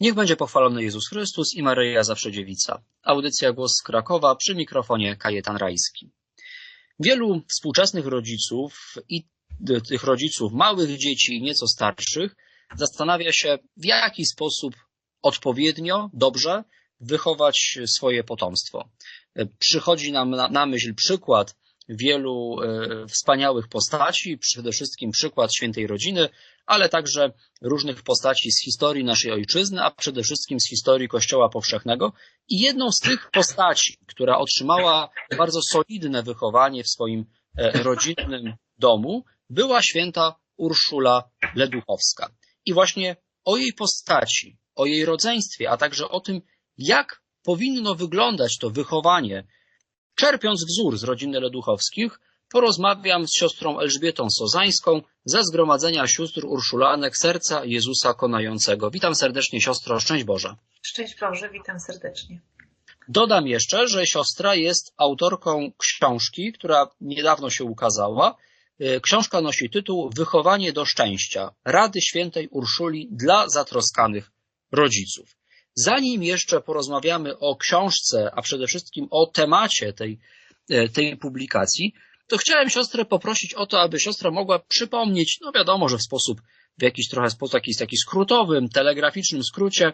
Niech będzie pochwalony Jezus Chrystus i Maryja zawsze dziewica. Audycja Głos z Krakowa przy mikrofonie Kajetan Rajski. Wielu współczesnych rodziców i tych rodziców małych dzieci i nieco starszych zastanawia się, w jaki sposób odpowiednio, dobrze wychować swoje potomstwo. Przychodzi nam na, na myśl przykład wielu e, wspaniałych postaci, przede wszystkim przykład świętej rodziny, ale także różnych postaci z historii naszej ojczyzny, a przede wszystkim z historii Kościoła Powszechnego. I jedną z tych postaci, która otrzymała bardzo solidne wychowanie w swoim e, rodzinnym domu, była święta Urszula Leduchowska. I właśnie o jej postaci, o jej rodzeństwie, a także o tym, jak powinno wyglądać to wychowanie, czerpiąc wzór z rodziny Leduchowskich, porozmawiam z siostrą Elżbietą Sozańską ze Zgromadzenia Sióstr Urszulanek Serca Jezusa Konającego. Witam serdecznie siostro, szczęść Boże. Szczęść Boże, witam serdecznie. Dodam jeszcze, że siostra jest autorką książki, która niedawno się ukazała. E, książka nosi tytuł Wychowanie do szczęścia. Rady świętej Urszuli dla zatroskanych rodziców. Zanim jeszcze porozmawiamy o książce, a przede wszystkim o temacie tej, e, tej publikacji, to chciałem siostrę poprosić o to, aby siostra mogła przypomnieć, no wiadomo, że w sposób, w jakiś trochę sposób taki, taki skrótowym, telegraficznym skrócie,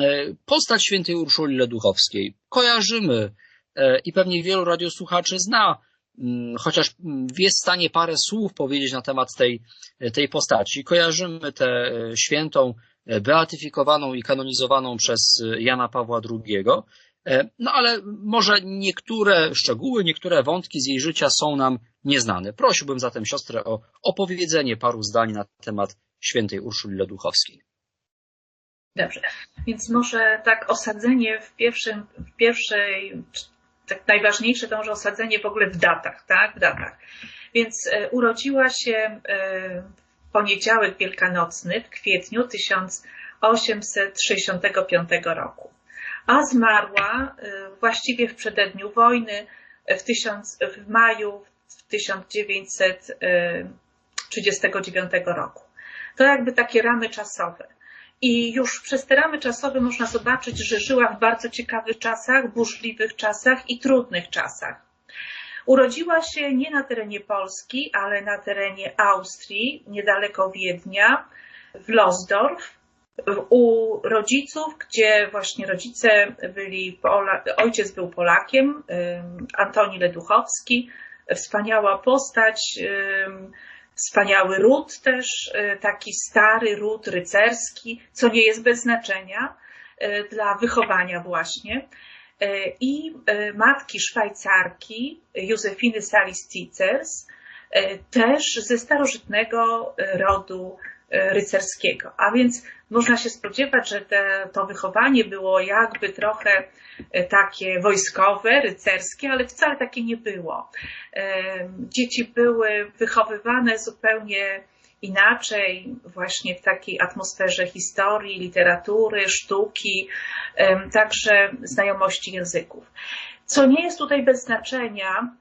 e, postać świętej Urszuli Leduchowskiej. Kojarzymy e, i pewnie wielu radiosłuchaczy zna, mm, chociaż mm, jest w stanie parę słów powiedzieć na temat tej, tej postaci. Kojarzymy tę świętą beatyfikowaną i kanonizowaną przez Jana Pawła II. E, no ale może niektóre szczegóły, niektóre wątki z jej życia są nam nieznane. Prosiłbym zatem siostrę o opowiedzenie paru zdań na temat świętej Urszuli Leduchowskiej. Dobrze, więc może tak osadzenie w pierwszym, w pierwszej, tak najważniejsze to może osadzenie w ogóle w datach, tak, w datach. Więc e, urodziła się e, poniedziałek wielkanocny w kwietniu 1865 roku a zmarła y, właściwie w przededniu wojny w, tysiąc, w maju 1939 roku. To jakby takie ramy czasowe. I już przez te ramy czasowe można zobaczyć, że żyła w bardzo ciekawych czasach, burzliwych czasach i trudnych czasach. Urodziła się nie na terenie Polski, ale na terenie Austrii, niedaleko Wiednia, w Losdorf, u rodziców, gdzie właśnie rodzice byli, ojciec był Polakiem, Antoni Leduchowski, wspaniała postać, wspaniały ród też, y, taki stary ród rycerski, co nie jest bez znaczenia y, dla wychowania właśnie. Y, I matki Szwajcarki, Józefiny Salis-Cicers, też ze starożytnego rodu rycerskiego. A więc można się spodziewać, że te, to wychowanie było jakby trochę e, takie wojskowe, rycerskie, ale wcale takie nie było. Dzieci były wychowywane zupełnie inaczej, właśnie w takiej atmosferze historii, literatury, sztuki, także znajomości języków. Co nie jest tutaj bez znaczenia,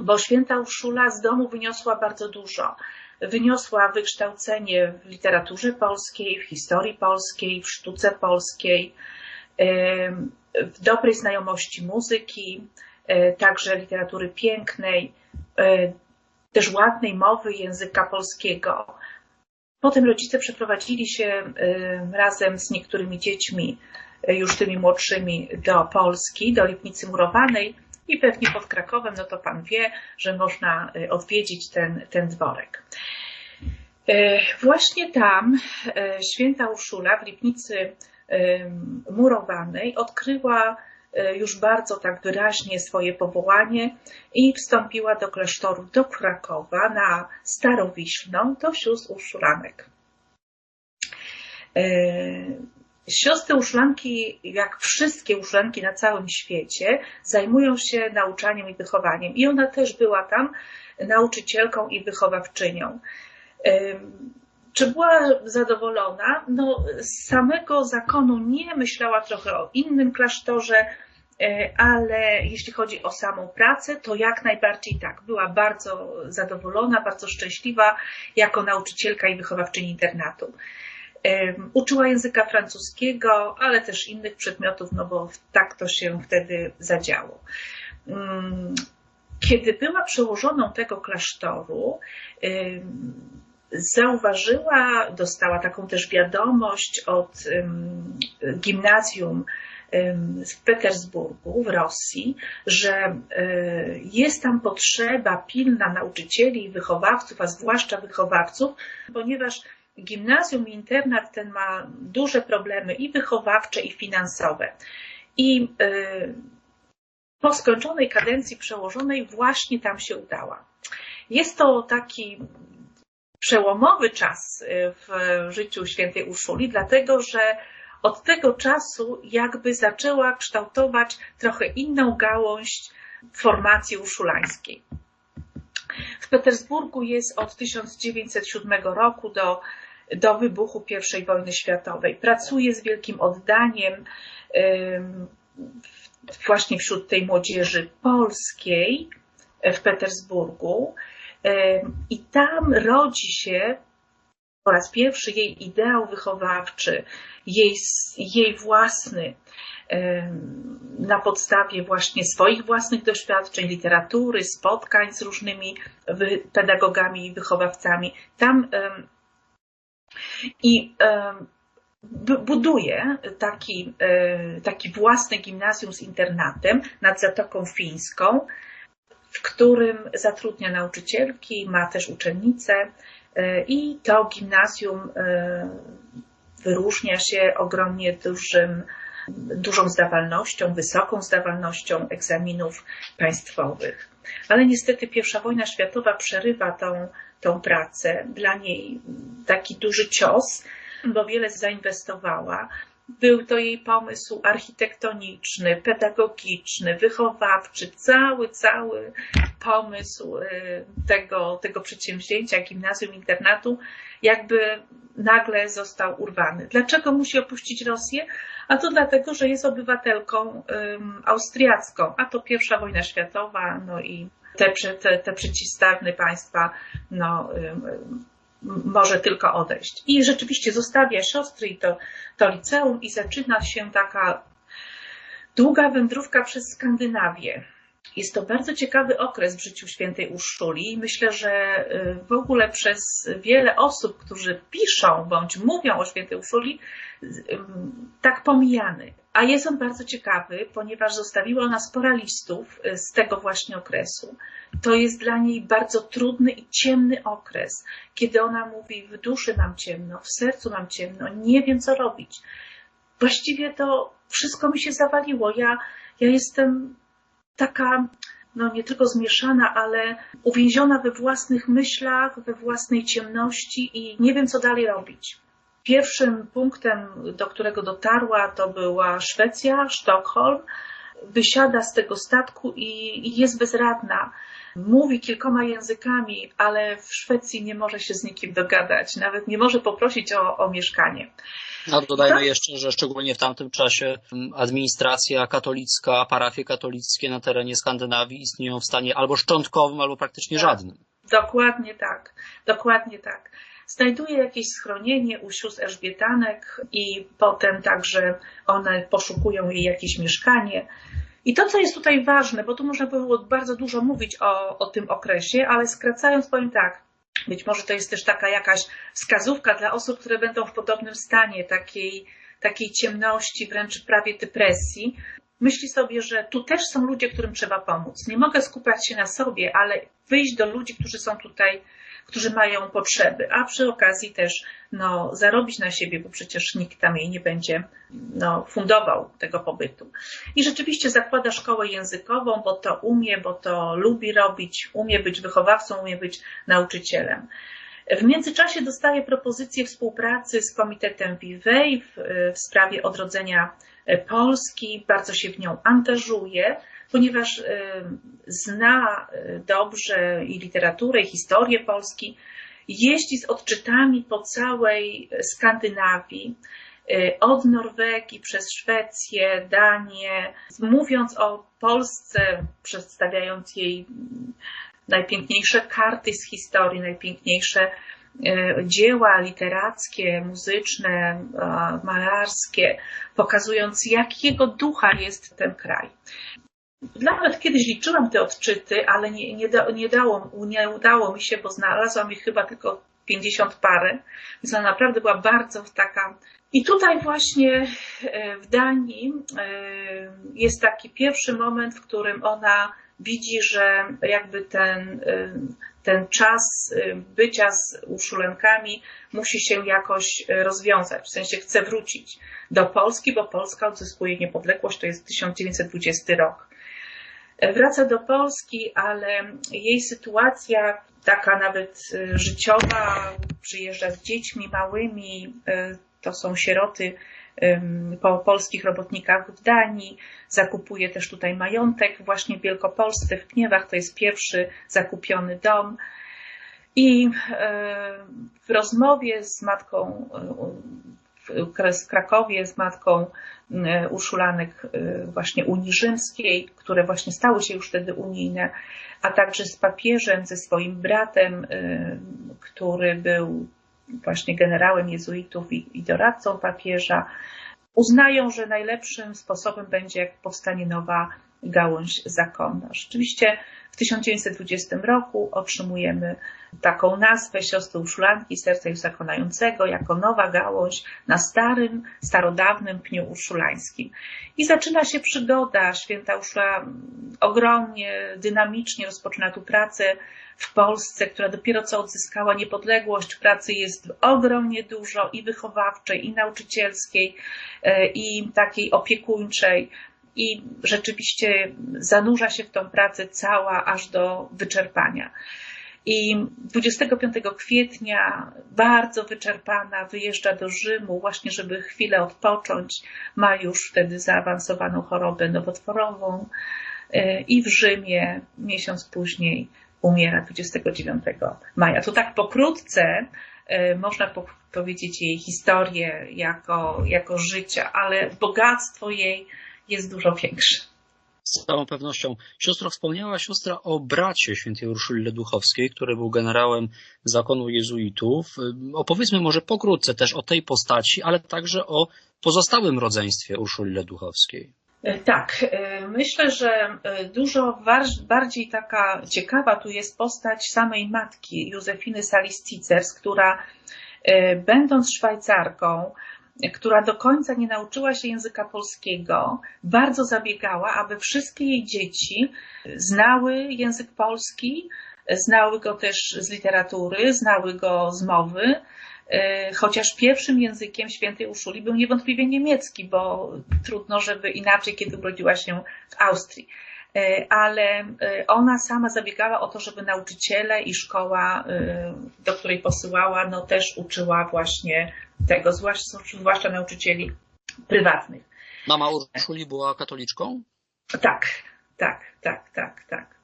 bo święta Urszula z domu wyniosła bardzo dużo wyniosła wykształcenie w literaturze polskiej, w historii polskiej, w sztuce polskiej, w dobrej znajomości muzyki, e, także literatury pięknej, e, też ładnej mowy języka polskiego. Potem rodzice przeprowadzili się razem z niektórymi dziećmi, e, już tymi młodszymi, do Polski, do Lipnicy Murowanej i pewnie pod Krakowem, no to pan wie, że można y, odwiedzić ten, ten dworek. Y, właśnie tam y, święta Urszula w Lipnicy Murowanej odkryła już bardzo tak wyraźnie swoje powołanie i wstąpiła do klasztoru do Krakowa na Starowiślną do sióstr Urszulanek. Siostry uszlanki, jak wszystkie uszlanki na całym świecie, zajmują się nauczaniem i wychowaniem. I ona też była tam nauczycielką i wychowawczynią. Czy była zadowolona? No, z samego zakonu nie myślała trochę o innym klasztorze, e, ale jeśli chodzi o samą pracę, to jak najbardziej tak. Była bardzo zadowolona, bardzo szczęśliwa jako nauczycielka i wychowawczyni internatu. Uczyła języka francuskiego, ale też innych przedmiotów, no bo tak to się wtedy zadziało. Kiedy była przełożoną tego klasztoru, zauważyła, dostała taką też wiadomość od gimnazjum w Petersburgu, w Rosji, że e, jest tam potrzeba pilna nauczycieli i wychowawców, a zwłaszcza wychowawców, ponieważ gimnazjum i internat ten ma duże problemy i wychowawcze, i finansowe. I e, po skończonej kadencji przełożonej właśnie tam się udała. Jest to taki przełomowy czas e, w życiu świętej Urszuli, dlatego że od tego czasu jakby zaczęła kształtować trochę inną gałąź formacji urszulańskiej. W Petersburgu jest od 1907 roku do, do wybuchu I wojny światowej. Pracuje z wielkim oddaniem właśnie wśród tej młodzieży polskiej w Petersburgu. I tam rodzi się po raz pierwszy jej ideał wychowawczy, jej, jej własny, na podstawie właśnie swoich własnych doświadczeń, literatury, spotkań z różnymi pedagogami i wychowawcami. Tam i buduje taki, e, taki własny gimnazjum z internatem nad Zatoką Fińską, w którym zatrudnia nauczycielki, ma też uczennice e, i to gimnazjum e, wyróżnia się ogromnie dużym, dużą zdawalnością, wysoką zdawalnością egzaminów państwowych. Ale niestety pierwsza wojna światowa przerywa tą, tą pracę. Dla niej taki duży cios, bo wiele zainwestowała. Był to jej pomysł architektoniczny, pedagogiczny, wychowawczy, cały, cały pomysł y, tego, tego przedsięwzięcia, gimnazjum internatu, jakby nagle został urwany. Dlaczego musi opuścić Rosję? A to dlatego, że jest obywatelką austriacką, a to pierwsza wojna światowa, no i te, te, te państwa, no, może tylko odejść. I rzeczywiście zostawia siostry i to, to liceum i zaczyna się taka długa wędrówka przez Skandynawię. Jest to bardzo ciekawy okres w życiu świętej Urszuli myślę, że y, w ogóle przez wiele osób, którzy piszą bądź mówią o świętej Urszuli, tak pomijany. A jest on bardzo ciekawy, ponieważ zostawiła ona spora listów y, z tego właśnie okresu. To jest dla niej bardzo trudny i ciemny okres, kiedy ona mówi: W duszy mam ciemno, w sercu mam ciemno, nie wiem co robić. Właściwie to wszystko mi się zawaliło. Ja, ja jestem taka, no nie tylko zmieszana, ale uwięziona we własnych myślach, we własnej ciemności i nie wiem, co dalej robić. Pierwszym punktem, do którego dotarła, to była Szwecja, Sztokholm. Wysiada z tego statku i, jest bezradna. Mówi kilkoma językami, ale w Szwecji nie może się z nikim dogadać, nawet nie może poprosić o, o mieszkanie. A dodajmy tak? jeszcze, że szczególnie w tamtym czasie administracja katolicka, parafie katolickie na terenie Skandynawii istnieją w stanie albo szczątkowym, albo praktycznie tak. żadnym. Dokładnie tak, dokładnie tak. Znajduje jakieś schronienie u sióstr Elżbietanek i potem także one poszukują jej jakieś mieszkanie. I to, co jest tutaj ważne, bo tu można było bardzo dużo mówić o, o tym okresie, ale skracając powiem tak, być może to jest też taka jakaś wskazówka dla osób, które będą w podobnym stanie takiej, takiej ciemności, wręcz prawie depresji. Myśli sobie, że tu też są ludzie, którym trzeba pomóc. Nie mogę skupiać się na sobie, ale wyjść do ludzi, którzy są tutaj którzy mają potrzeby, a przy okazji też no, zarobić na siebie, bo przecież nikt tam jej nie będzie no, fundował tego pobytu. I rzeczywiście zakłada szkołę językową, bo to umie, bo to lubi robić, umie być wychowawcą, umie być nauczycielem. W międzyczasie dostaje propozycję współpracy z Komitetem Vivej w, w sprawie odrodzenia Polski, bardzo się w nią angażuje ponieważ y, zna y, dobrze i literaturę, i historię Polski, jeździ z odczytami po całej Skandynawii, y, od Norwegii przez Szwecję, Danię, mówiąc o Polsce, przedstawiając jej najpiękniejsze karty z historii, najpiękniejsze dzieła literackie, muzyczne, malarskie, pokazując jakiego ducha jest ten kraj. Nawet kiedyś liczyłam te odczyty, ale nie, nie, da, nie, dało, nie udało mi się, bo znalazłam ich chyba tylko 50 parę, więc ona naprawdę była bardzo taka. I tutaj właśnie w Danii jest taki pierwszy moment, w którym ona widzi, że jakby ten, ten czas bycia z Urszulenkami musi się jakoś rozwiązać. W sensie chce wrócić do Polski, bo Polska odzyskuje niepodległość, to jest 1920 rok. Wraca do Polski, ale jej sytuacja, taka nawet życiowa, przyjeżdża z dziećmi małymi, to są sieroty po polskich robotnikach w Danii, zakupuje też tutaj majątek właśnie w Wielkopolsce, w Pniewach, to jest pierwszy zakupiony dom. I w rozmowie z matką w Krakowie, z matką Urszulanek właśnie Unii Rzymskiej, które właśnie stały się już wtedy unijne, a także z papieżem, ze swoim bratem, który był właśnie generałem jezuitów i doradcą papieża, uznają, że najlepszym sposobem będzie, jak powstanie nowa gałąź zakonna. Rzeczywiście w 1920 roku otrzymujemy taką nazwę siostry Urszulanki Serca Zakonającego jako nowa gałąź na starym, starodawnym pniu urszulańskim. I zaczyna się przygoda. Święta Urszula ogromnie, dynamicznie rozpoczyna tu pracę w Polsce, która dopiero co odzyskała niepodległość. Pracy jest ogromnie dużo i wychowawczej, i nauczycielskiej, i takiej opiekuńczej i rzeczywiście zanurza się w tą pracę cała aż do wyczerpania. I 25 kwietnia, bardzo wyczerpana, wyjeżdża do Rzymu, właśnie żeby chwilę odpocząć. Ma już wtedy zaawansowaną chorobę nowotworową. I w Rzymie miesiąc później umiera 29 maja. To tak pokrótce można powiedzieć jej historię jako, jako życia, ale bogactwo jej jest dużo większe. Z całą pewnością. Siostro, wspomniała siostra o bracie świętej Urszuli Leduchowskiej, który był generałem zakonu jezuitów. Opowiedzmy może pokrótce też o tej postaci, ale także o pozostałym rodzeństwie Urszuli Leduchowskiej. Tak, myślę, że dużo bardziej taka ciekawa tu jest postać samej matki Józefiny Salis-Cicers, która będąc Szwajcarką, która do końca nie nauczyła się języka polskiego, bardzo zabiegała, aby wszystkie jej dzieci znały język polski, znały go też z literatury, znały go z mowy, chociaż pierwszym językiem świętej Uszuli był niewątpliwie niemiecki, bo trudno, żeby inaczej, kiedy urodziła się w Austrii. Ale ona sama zabiegała o to, żeby nauczyciele i szkoła, do której posyłała, no też uczyła właśnie tego, zwłaszcza, zwłaszcza nauczycieli prywatnych. Mama Urszuli była katoliczką? Tak, tak, tak, tak, tak.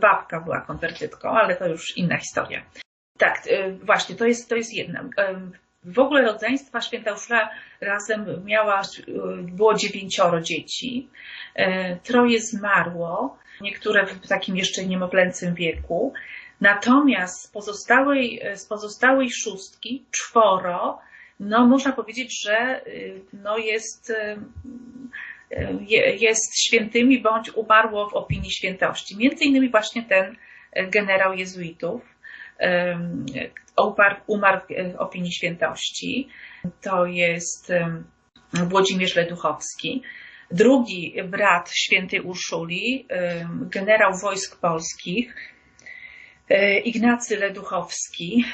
Babka była konwertytką, ale to już inna historia. Tak, właśnie, to jest, to jest jedna. W ogóle rodzeństwa święta Urszula razem miała, było dziewięcioro dzieci. Troje zmarło, niektóre w takim jeszcze niemowlęcym wieku. Natomiast z pozostałej, z pozostałej szóstki, czworo, no można powiedzieć, że no jest, jest świętymi bądź umarło w opinii świętości. Między innymi właśnie ten generał jezuitów umarł, w opinii świętości. To jest Włodzimierz Leduchowski. Drugi brat świętej Urszuli, generał wojsk polskich, Ignacy Leduchowski,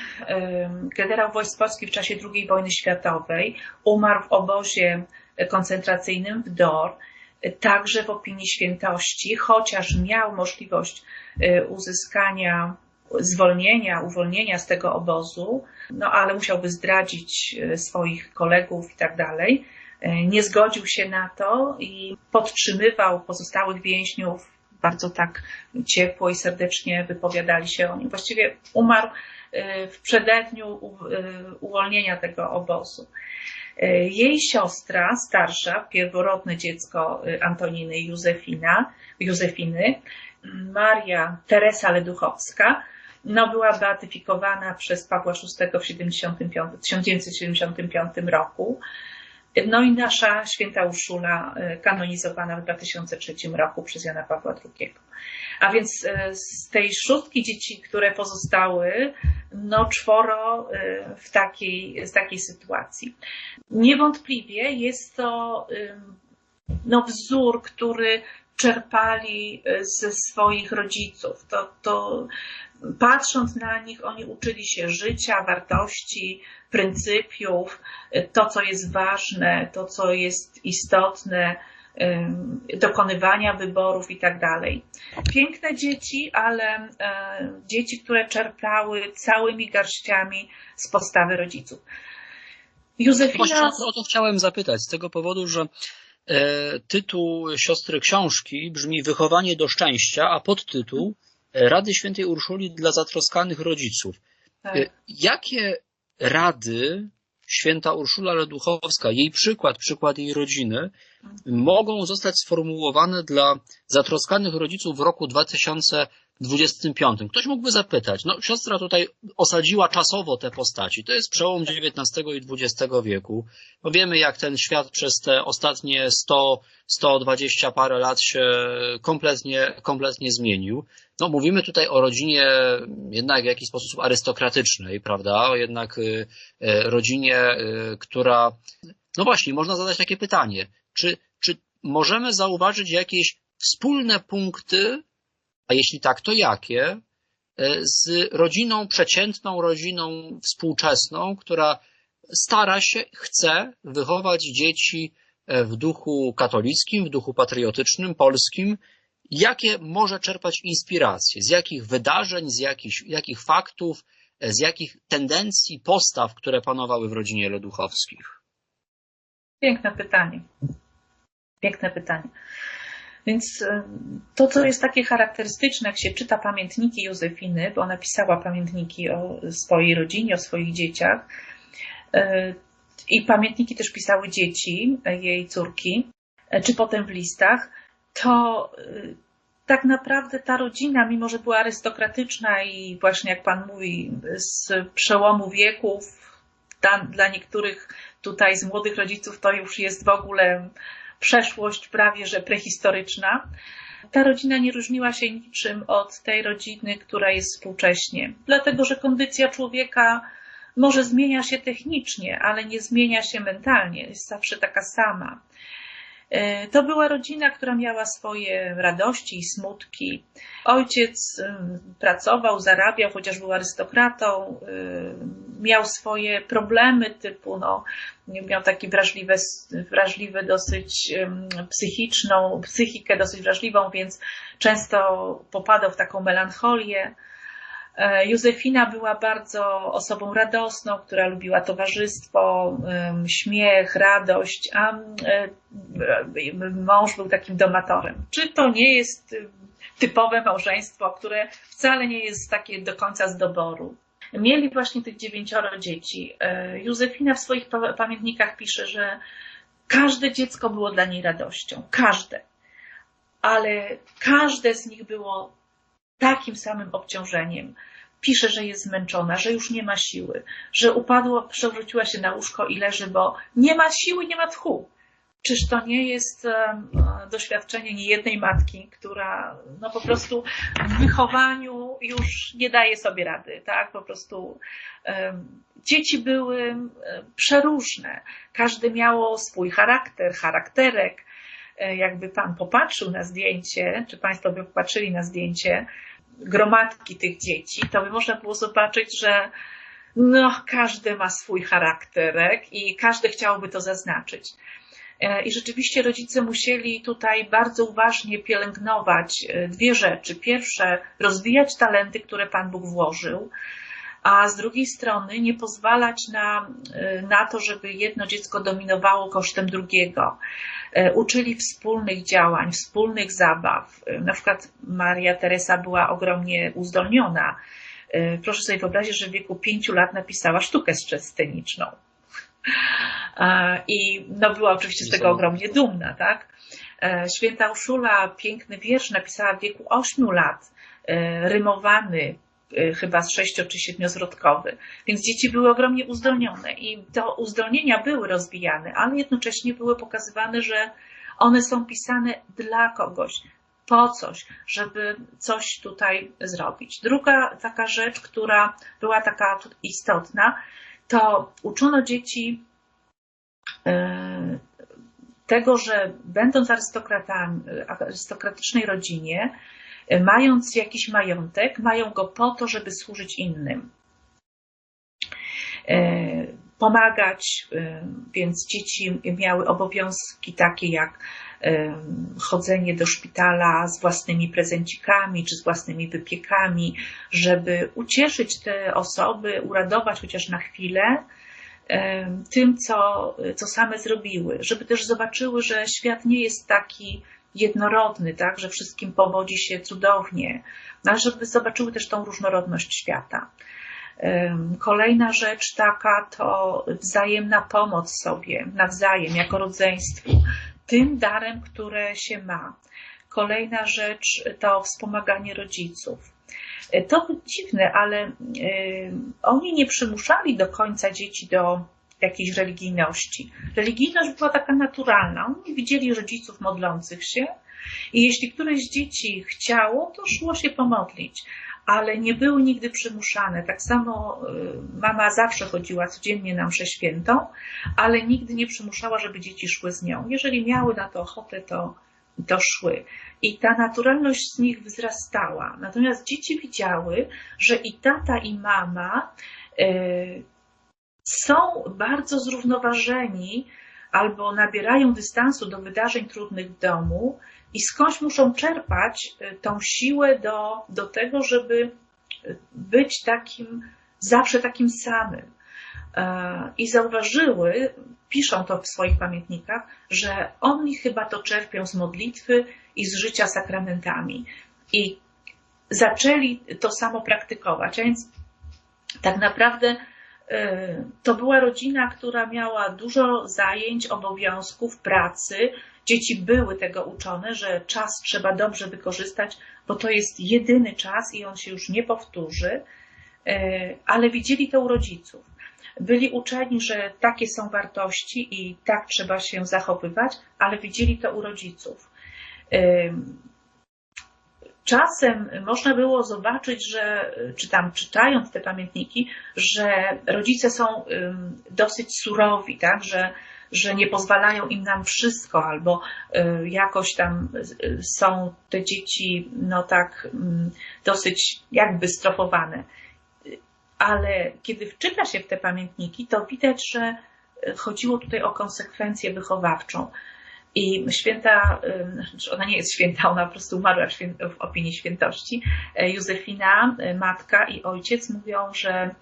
generał wojsk polskich w czasie II wojny światowej, umarł w obozie koncentracyjnym w Dor, także w opinii świętości, chociaż miał możliwość uzyskania zwolnienia, uwolnienia z tego obozu, no ale musiałby zdradzić swoich kolegów i tak dalej. Nie zgodził się na to i podtrzymywał pozostałych więźniów bardzo tak ciepło i serdecznie wypowiadali się o nim. Właściwie umarł w przededniu uwolnienia tego obozu. Jej siostra, starsza, pierworodne dziecko Antoniny Józefina, Józefiny, Maria Teresa Leduchowska, no, była beatyfikowana przez Pawła VI w 75, 1975 roku. No i nasza święta Urszula kanonizowana w 2003 roku przez Jana Pawła II. A więc z tej szóstki dzieci, które pozostały, no czworo w takiej, z takiej sytuacji. Niewątpliwie jest to no, wzór, który czerpali ze swoich rodziców. To, to patrząc na nich, oni uczyli się życia, wartości, pryncypiów, to, co jest ważne, to, co jest istotne, dokonywania wyborów i tak dalej. Piękne dzieci, ale dzieci, które czerpały całymi garściami z postawy rodziców. Józefina... O to chciałem zapytać, z tego powodu, że tytuł siostry książki brzmi Wychowanie do szczęścia, a podtytuł Rady Świętej Urszuli dla zatroskanych rodziców. Tak. Jakie rady święta Urszula Leduchowska, jej przykład, przykład jej rodziny, mogą zostać sformułowane dla zatroskanych rodziców w roku 2025. Ktoś mógłby zapytać, no siostra tutaj osadziła czasowo te postaci, to jest przełom XIX i XX wieku. No wiemy jak ten świat przez te ostatnie 100, 120 parę lat się kompletnie, kompletnie zmienił. No mówimy tutaj o rodzinie jednak w jakiś sposób arystokratycznej, prawda? Jednak y, y, rodzinie, y, która, no właśnie, można zadać takie pytanie, czy, czy możemy zauważyć jakieś wspólne punkty a jeśli tak, to jakie? E, z rodziną przeciętną, rodziną współczesną, która stara się, chce wychować dzieci e, w duchu katolickim, w duchu patriotycznym, polskim, jakie może czerpać inspiracje, z jakich wydarzeń, z jakich, jakich faktów, e, z jakich tendencji, postaw, które panowały w rodzinie Leduchowskich? Piękne pytanie. Piękne pytanie. Więc e, to, co jest takie charakterystyczne, jak się czyta pamiętniki Józefiny, bo ona pisała pamiętniki o swojej rodzinie, o swoich dzieciach, e, i pamiętniki też pisały dzieci, jej córki, e, czy potem w listach, to tak naprawdę ta rodzina, mimo że była arystokratyczna i właśnie jak Pan mówi, z przełomu wieków, dla, dla niektórych tutaj z młodych rodziców to już jest w ogóle przeszłość prawie że prehistoryczna. Ta rodzina nie różniła się niczym od tej rodziny, która jest współcześnie, dlatego że kondycja człowieka może zmienia się technicznie, ale nie zmienia się mentalnie, jest zawsze taka sama. E, to była rodzina, która miała swoje radości i smutki. Ojciec pracował, zarabiał, chociaż był arystokratą, miał swoje problemy typu, no, miał taki wrażliwy, wrażliwy dosyć psychiczną, psychikę dosyć wrażliwą, więc często popadał w taką melancholię. E, Józefina była bardzo osobą radosną, która lubiła towarzystwo, śmiech, radość, a e, mąż był takim domatorem. Czy to nie jest typowe małżeństwo, które wcale nie jest takie do końca z doboru? Mieli właśnie tych dziewięcioro dzieci. E, Józefina w swoich pamiętnikach pisze, że każde dziecko było dla niej radością. Każde. Ale każde z nich było takim samym obciążeniem. Pisze, że jest zmęczona, że już nie ma siły, że upadła, przewróciła się na łóżko i leży, bo nie ma siły, nie ma tchu. Czyż to nie jest doświadczenie niejednej matki, która no po prostu w wychowaniu już nie daje sobie rady, tak? Po prostu dzieci były przeróżne. Każdy miało swój charakter, charakterek. E, jakby pan popatrzył na zdjęcie, czy państwo by popatrzyli na zdjęcie gromadki tych dzieci, to by można było zobaczyć, że no, każdy ma swój charakterek i każdy chciałby to zaznaczyć. E, I rzeczywiście rodzice musieli tutaj bardzo uważnie pielęgnować e, dwie rzeczy. Pierwsze, rozwijać talenty, które Pan Bóg włożył, a z drugiej strony nie pozwalać na, e, na to, żeby jedno dziecko dominowało kosztem drugiego. Uczyli wspólnych działań, wspólnych zabaw. Na przykład Maria Teresa była ogromnie uzdolniona. Proszę sobie wyobrazić, że w wieku pięciu lat napisała sztukę sceniczną. I no, była oczywiście z tego ogromnie dumna, tak? Święta Uszula piękny wiersz napisała w wieku 8 lat, rymowany, y, chyba z sześcio czy siedmiozrodkowy, więc dzieci były ogromnie uzdolnione i to uzdolnienia były rozwijane, ale jednocześnie były pokazywane, że one są pisane dla kogoś, po coś, żeby coś tutaj zrobić. Druga taka rzecz, która była taka istotna, to uczono dzieci e, tego, że będąc arystokratami, arystokratycznej rodzinie, mając jakiś majątek, mają go po to, żeby służyć innym. E, pomagać, więc dzieci miały obowiązki takie jak chodzenie do szpitala z własnymi prezencikami czy z własnymi wypiekami, żeby ucieszyć te osoby, uradować chociaż na chwilę tym, co, co same zrobiły, żeby też zobaczyły, że świat nie jest taki jednorodny, tak, że wszystkim powodzi się cudownie, no, żeby zobaczyły też tą różnorodność świata. Kolejna rzecz taka to wzajemna pomoc sobie nawzajem, jako rodzeństwu, tym darem, które się ma. Kolejna rzecz to wspomaganie rodziców. To dziwne, ale oni nie przymuszali do końca dzieci do jakiejś religijności. Religijność była taka naturalna. Oni widzieli rodziców modlących się i jeśli któreś z dzieci chciało, to szło się pomodlić ale nie były nigdy przymuszane. Tak samo y, mama zawsze chodziła codziennie na mszę świętą, ale nigdy nie przymuszała, żeby dzieci szły z nią. Jeżeli miały na to ochotę, to, to szły. I ta naturalność z nich wzrastała. Natomiast dzieci widziały, że i tata, i mama y, są bardzo zrównoważeni albo nabierają dystansu do wydarzeń trudnych w domu i skądś muszą czerpać y, tą siłę do, do tego, żeby y, być takim, zawsze takim samym. E, I zauważyły, piszą to w swoich pamiętnikach, że oni chyba to czerpią z modlitwy i z życia sakramentami. I zaczęli to samo praktykować. A więc tak naprawdę to była rodzina, która miała dużo zajęć, obowiązków, pracy, Dzieci były tego uczone, że czas trzeba dobrze wykorzystać, bo to jest jedyny czas i on się już nie powtórzy, e, ale widzieli to u rodziców. Byli uczeni, że takie są wartości i tak trzeba się zachowywać, ale widzieli to u rodziców. Czasem można było zobaczyć, że, czy tam czytając te pamiętniki, że rodzice są dosyć surowi, tak, że że nie pozwalają im nam wszystko, albo y, jakoś tam y, są te dzieci, no tak, dosyć jakby strofowane. Ale kiedy wczyta się w te pamiętniki, to widać, że chodziło tutaj o konsekwencję wychowawczą. I święta, znaczy ona nie jest święta, ona po prostu umarła w opinii świętości. E, Józefina, e, matka i ojciec mówią, że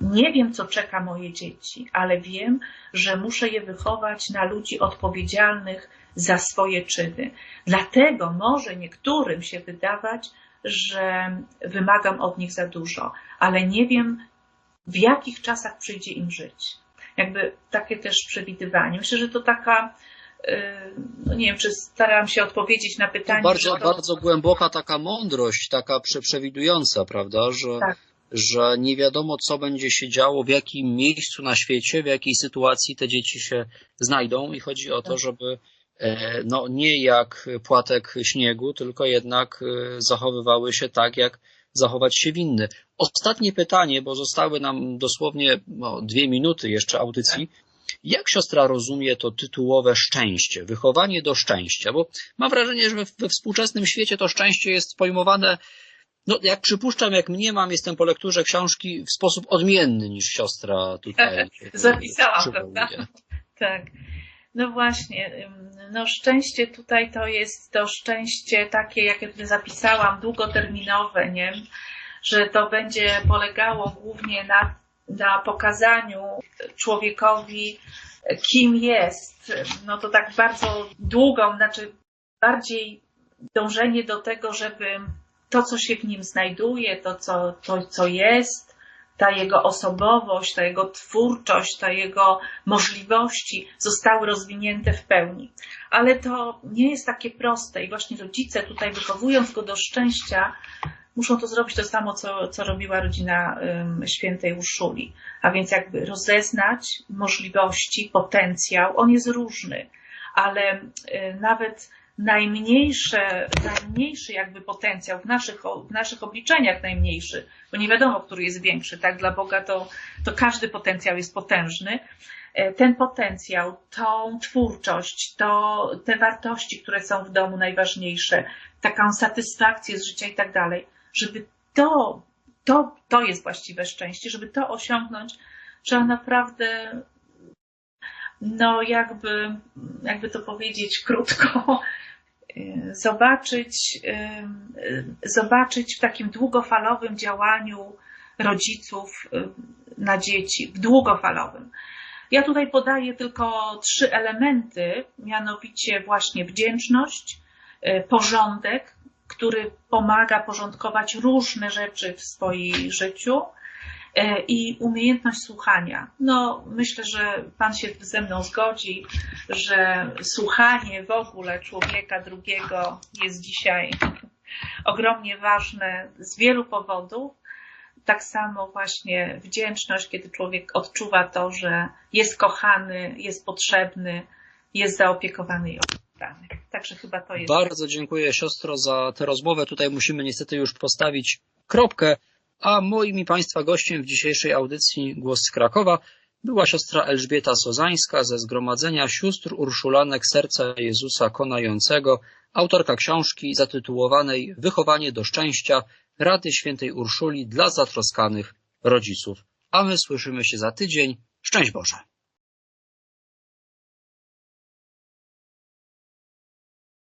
nie wiem, co czeka moje dzieci, ale wiem, że muszę je wychować na ludzi odpowiedzialnych za swoje czyny. Dlatego może niektórym się wydawać, że wymagam od nich za dużo, ale nie wiem, w jakich czasach przyjdzie im żyć. Jakby takie też przewidywanie. Myślę, że to taka, no nie wiem, czy staram się odpowiedzieć na pytanie. bardzo, to... bardzo głęboka taka mądrość, taka przewidująca, prawda, że tak że nie wiadomo, co będzie się działo, w jakim miejscu na świecie, w jakiej sytuacji te dzieci się znajdą i chodzi o to, tak. żeby e, no, nie jak płatek śniegu, tylko jednak e, zachowywały się tak, jak zachować się winny. Ostatnie pytanie, bo zostały nam dosłownie no, dwie minuty jeszcze audycji. Jak siostra rozumie to tytułowe szczęście, wychowanie do szczęścia? Bo mam wrażenie, że we, współczesnym świecie to szczęście jest pojmowane no, jak przypuszczam, jak mnie mam, jestem po lekturze książki w sposób odmienny niż siostra tutaj. Zapisałam, prawda? Tak. No właśnie, no szczęście tutaj to jest to szczęście takie, jakie tutaj zapisałam, długoterminowe, nie? Że to będzie polegało głównie na, na pokazaniu człowiekowi, kim jest. No to tak bardzo długą, znaczy bardziej dążenie do tego, żeby to, co się w nim znajduje, to, co, to, co jest, ta jego osobowość, ta jego twórczość, ta jego możliwości zostały rozwinięte w pełni. Ale to nie jest takie proste i właśnie rodzice tutaj wychowując go do szczęścia, muszą to zrobić to samo, co, co robiła rodzina świętej Urszuli, a więc jakby rozeznać możliwości, potencjał, on jest różny, ale y, nawet najmniejsze, najmniejszy jakby potencjał w naszych, w naszych obliczeniach najmniejszy, bo nie wiadomo, który jest większy, tak? Dla Boga to, to każdy potencjał jest potężny. E, ten potencjał, tą twórczość, to, te wartości, które są w domu najważniejsze, taką satysfakcję z życia i tak dalej, żeby to, to, to jest właściwe szczęście, żeby to osiągnąć, trzeba naprawdę no jakby, jakby to powiedzieć krótko, zobaczyć, zobaczyć w takim długofalowym działaniu rodziców na dzieci, w długofalowym. Ja tutaj podaję tylko trzy elementy, mianowicie właśnie wdzięczność, porządek, który pomaga porządkować różne rzeczy w swoim życiu E, i umiejętność słuchania. No, myślę, że Pan się ze mną zgodzi, że słuchanie w ogóle człowieka drugiego jest dzisiaj ogromnie ważne z wielu powodów. Tak samo właśnie wdzięczność, kiedy człowiek odczuwa to, że jest kochany, jest potrzebny, jest zaopiekowany opiekowany. Także chyba to jest. Bardzo dziękuję siostro za tę rozmowę. Tutaj musimy niestety już postawić kropkę. A moim i Państwa gościem w dzisiejszej audycji Głos z Krakowa była siostra Elżbieta Sozańska ze Zgromadzenia Sióstr Urszulanek Serca Jezusa Konającego, autorka książki zatytułowanej Wychowanie do szczęścia Rady Świętej Urszuli dla zatroskanych rodziców. A my słyszymy się za tydzień. Szczęść Boże!